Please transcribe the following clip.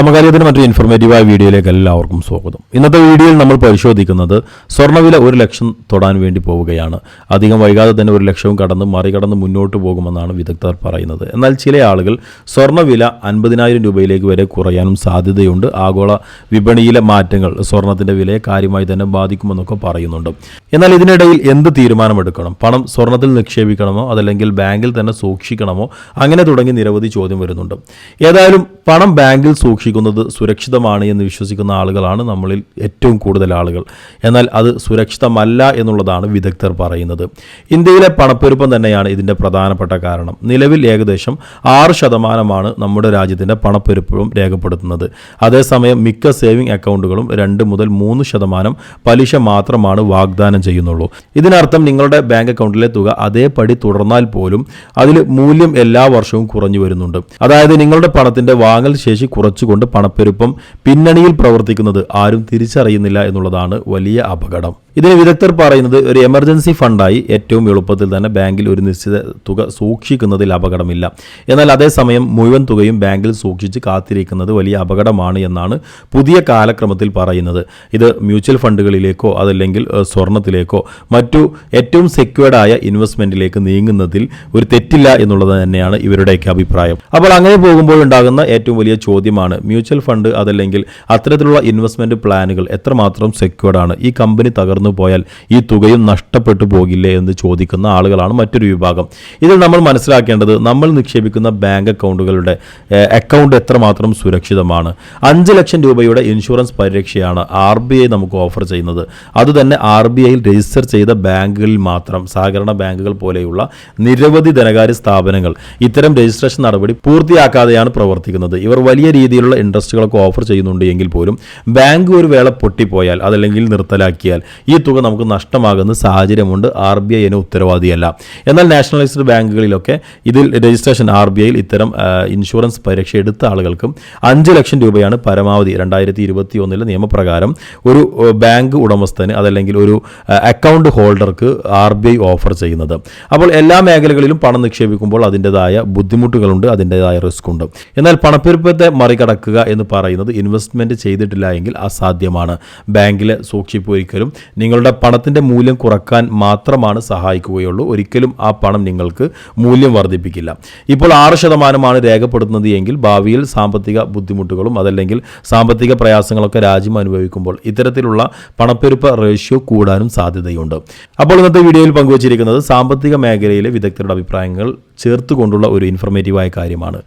സമകാലീനത്തിന് മറ്റൊരു ഇൻഫോർമേറ്റീവായ വീഡിയോയിലേക്ക് എല്ലാവർക്കും സ്വാഗതം. ഇന്നത്തെ വീഡിയോയിൽ നമ്മൾ പരിശോധിക്കുന്നത് സ്വർണവില ഒരു ലക്ഷം തൊടാൻ വേണ്ടി പോവുകയാണ്. അധികം വൈകാതെ തന്നെ ഒരു ലക്ഷവും കടന്ന് മറികടന്ന് മുന്നോട്ട് പോകുമെന്നാണ് വിദഗ്ധർ പറയുന്നത്. എന്നാൽ ചില ആളുകൾ സ്വർണവില അൻപതിനായിരം രൂപയിലേക്ക് വരെ കുറയാനും സാധ്യതയുണ്ട്. ആഗോള വിപണിയിലെ മാറ്റങ്ങൾ സ്വർണത്തിന്റെ വിലയെ കാര്യമായി തന്നെ ബാധിക്കുമെന്നൊക്കെ പറയുന്നുണ്ട്. എന്നാൽ ഇതിനിടയിൽ എന്ത് തീരുമാനമെടുക്കണം? പണം സ്വർണത്തിൽ നിക്ഷേപിക്കണമോ? അതല്ലെങ്കിൽ ബാങ്കിൽ തന്നെ സൂക്ഷിക്കണമോ? അങ്ങനെ തുടങ്ങി നിരവധി ചോദ്യം വരുന്നുണ്ട്. ഏതായാലും പണം ബാങ്കിൽ സൂക്ഷിക്കുന്നത് സുരക്ഷിതമാണ് എന്ന് വിശ്വസിക്കുന്ന ആളുകളാണ് നമ്മളിൽ ഏറ്റവും കൂടുതൽ ആളുകൾ. എന്നാൽ അത് സുരക്ഷിതമല്ല എന്നുള്ളതാണ് വിദഗ്ധർ പറയുന്നത്. ഇന്ത്യയിലെ പണപ്പെരുപ്പം തന്നെയാണ് ഇതിന്റെ പ്രധാനപ്പെട്ട കാരണം. നിലവിൽ ഏകദേശം ആറ് ശതമാനമാണ് നമ്മുടെ രാജ്യത്തിന്റെ പണപ്പെരുപ്പം രേഖപ്പെടുത്തുന്നത്. അതേസമയം മിക്ക സേവിംഗ് അക്കൗണ്ടുകളും രണ്ട് മുതൽ മൂന്ന് ശതമാനം പലിശ മാത്രമാണ് വാഗ്ദാനം ചെയ്യുന്നുള്ളൂ. ഇതിനർത്ഥം നിങ്ങളുടെ ബാങ്ക് അക്കൗണ്ടിലെ തുക അതേപടി തുടർന്നാൽ പോലും അതിൽ മൂല്യം എല്ലാ വർഷവും കുറഞ്ഞു വരുന്നുണ്ട്. അതായത് നിങ്ങളുടെ പണത്തിന്റെ വാങ്ങൽ ശേഷി കുറച്ചുകൊണ്ട് പണപ്പെരുപ്പം പിന്നണിയിൽ പ്രവർത്തിക്കുന്നത് ആരും തിരിച്ചറിയുന്നില്ല എന്നുള്ളതാണ് വലിയ അപകടം. ഇതിന് വിദഗ്ധർ പറയുന്നത് ഒരു എമർജൻസി ഫണ്ടായി ഏറ്റവും എളുപ്പത്തിൽ തന്നെ ബാങ്കിൽ ഒരു നിശ്ചിത തുക സൂക്ഷിക്കുന്നതിൽ അപകടമില്ല. എന്നാൽ അതേസമയം മുഴുവൻ തുകയും ബാങ്കിൽ സൂക്ഷിച്ച് കാത്തിരിക്കുന്നത് വലിയ അപകടമാണ് എന്നാണ് പുതിയ കാലക്രമത്തിൽ പറയുന്നത്. ഇത് മ്യൂച്വൽ ഫണ്ടുകളിലേക്കോ അതല്ലെങ്കിൽ സ്വർണത്തിലേക്കോ മറ്റു ഏറ്റവും സെക്യൂർഡായ ഇൻവെസ്റ്റ്മെന്റിലേക്ക് നീങ്ങുന്നതിൽ ഒരു തെറ്റില്ല എന്നുള്ളത് തന്നെയാണ് ഇവരുടെയൊക്കെ അഭിപ്രായം. അപ്പോൾ അങ്ങനെ പോകുമ്പോൾ ഉണ്ടാകുന്ന ഏറ്റവും വലിയ ചോദ്യമാണ് മ്യൂച്വൽ ഫണ്ട് അതല്ലെങ്കിൽ അത്തരത്തിലുള്ള ഇൻവെസ്റ്റ്മെന്റ് പ്ലാനുകൾ എത്രമാത്രം സെക്യൂർഡ് ആണ്? ഈ കമ്പനി തകർന്നു പോയാൽ ഈ തുകയും നഷ്ടപ്പെട്ടു പോകില്ലേ എന്ന് ചോദിക്കുന്ന ആളുകളാണ് മറ്റൊരു വിഭാഗം. ഇതിൽ നമ്മൾ മനസ്സിലാക്കേണ്ടത് നമ്മൾ നിക്ഷേപിക്കുന്ന ബാങ്ക് അക്കൗണ്ടുകളുടെ അക്കൗണ്ട് എത്രമാത്രം സുരക്ഷിതമാണ്? അഞ്ച് ലക്ഷം രൂപയുടെ ഇൻഷുറൻസ് പരിരക്ഷയാണ് ആർ ബി ഐ നമുക്ക് ഓഫർ ചെയ്യുന്നത്. അതുതന്നെ ആർ ബി ഐയിൽ രജിസ്റ്റർ ചെയ്ത ബാങ്കുകളിൽ മാത്രം സഹകരണ ബാങ്കുകൾ പോലെയുള്ള നിരവധി ധനകാര്യ സ്ഥാപനങ്ങൾ ഇത്തരം രജിസ്ട്രേഷൻ നടപടി പൂർത്തിയാക്കാതെയാണ് പ്രവർത്തിക്കുന്നത്. ഇവർ വലിയ രീതിയിലുള്ള ഇൻട്രസ്റ്റുകളൊക്കെ ഓഫർ ചെയ്യുന്നുണ്ട് എങ്കിൽ പോലും ബാങ്ക് ഒരു വേള പൊട്ടിപ്പോയാൽ അതല്ലെങ്കിൽ നിർത്തലാക്കിയാൽ ഈ തുക നമുക്ക് നഷ്ടമാകുന്ന സാഹചര്യമുണ്ട്. ആർ ബി ഐ അതിന് ഉത്തരവാദിയല്ല. എന്നാൽ നാഷണലൈസ്ഡ് ബാങ്കുകളിലൊക്കെ ഇതിൽ രജിസ്ട്രേഷൻ ആർ ബി ഐയിൽ ഇത്തരം ഇൻഷുറൻസ് പരീക്ഷ എടുത്ത ആളുകൾക്കും അഞ്ച് ലക്ഷം രൂപയാണ് പരമാവധി രണ്ടായിരത്തി ഇരുപത്തി ഒന്നിലെ നിയമപ്രകാരം ഒരു ബാങ്ക് ഉടമസ്ഥന് അതല്ലെങ്കിൽ ഒരു അക്കൗണ്ട് ഹോൾഡർക്ക് ആർ ബി ഐ ഓഫർ ചെയ്യുന്നത്. അപ്പോൾ എല്ലാ മേഖലകളിലും പണം നിക്ഷേപിക്കുമ്പോൾ അതിന്റെതായ ബുദ്ധിമുട്ടുകളുണ്ട് അതിന്റെതായ റിസ്ക് ഉണ്ട്. എന്നാൽ പണപ്പെരുപ്പത്തെ മറികടക്കുക എന്ന് പറയുന്നത് ഇൻവെസ്റ്റ്മെന്റ് ചെയ്തിട്ടില്ല എങ്കിൽ അസാധ്യമാണ്. ബാങ്കിൽ സൂക്ഷിപ്പ് ഒരിക്കലും നിങ്ങളുടെ പണത്തിന്റെ മൂല്യം കുറയ്ക്കാൻ മാത്രമാണ് സഹായിക്കുകയുള്ളൂ. ഒരിക്കലും ആ പണം നിങ്ങൾക്ക് മൂല്യം വർദ്ധിപ്പിക്കില്ല. ഇപ്പോൾ ആറ് ശതമാനമാണ് രേഖപ്പെടുത്തുന്നത് എങ്കിൽ ഭാവിയിൽ സാമ്പത്തിക ബുദ്ധിമുട്ടുകളും അതല്ലെങ്കിൽ സാമ്പത്തിക പ്രയാസങ്ങളൊക്കെ രാജ്യം അനുഭവിക്കുമ്പോൾ ഇത്തരത്തിലുള്ള പണപ്പെരുപ്പ റേഷ്യോ കൂടാനും സാധ്യതയുണ്ട്. അപ്പോൾ ഇന്നത്തെ വീഡിയോയിൽ പങ്കുവച്ചിരിക്കുന്നത് സാമ്പത്തിക മേഖലയിലെ വിദഗ്ധരുടെ അഭിപ്രായങ്ങൾ ചേർത്തുകൊണ്ടുള്ള ഒരു ഇൻഫർമേറ്റീവായ കാര്യമാണ്.